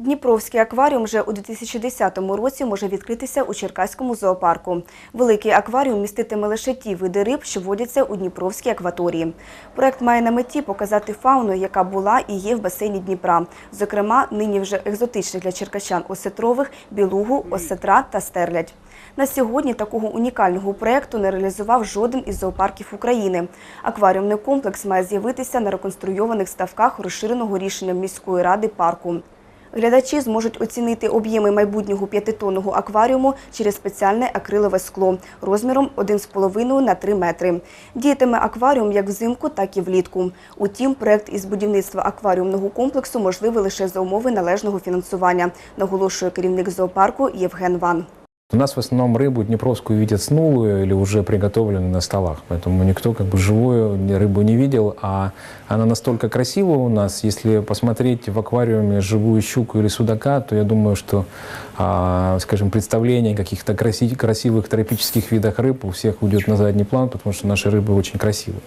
Дніпровський акваріум вже у 2010 році може відкритися у Черкаському зоопарку. Великий акваріум міститиме лише ті види риб, що водяться у Дніпровській акваторії. Проект має на меті показати фауну, яка була і є в басейні Дніпра. Зокрема, нині вже екзотичних для черкащан осетрових, білугу, осетра та стерлядь. На сьогодні такого унікального проекту не реалізував жоден із зоопарків України. Акваріумний комплекс має з'явитися на реконструйованих ставках розширеного рішенням міської ради парку. Глядачі зможуть оцінити об'єми майбутнього п'ятитонного акваріуму через спеціальне акрилове скло розміром 1,5 на 3 метри. Діятиме акваріум як взимку, так і влітку. Утім, проект із будівництва акваріумного комплексу можливий лише за умови належного фінансування, наголошує керівник зоопарку Євген Ван. У нас в основном рыбу днепровскую видят снулую или уже приготовленную на столах, поэтому никто как бы живую рыбу не видел, а она настолько красивая у нас, если посмотреть в аквариуме живую щуку или судака, то я думаю, что, а, скажем, представление о каких-то краси- красивых тропических видах рыб у всех уйдет на задний план, потому что наши рыбы очень красивые.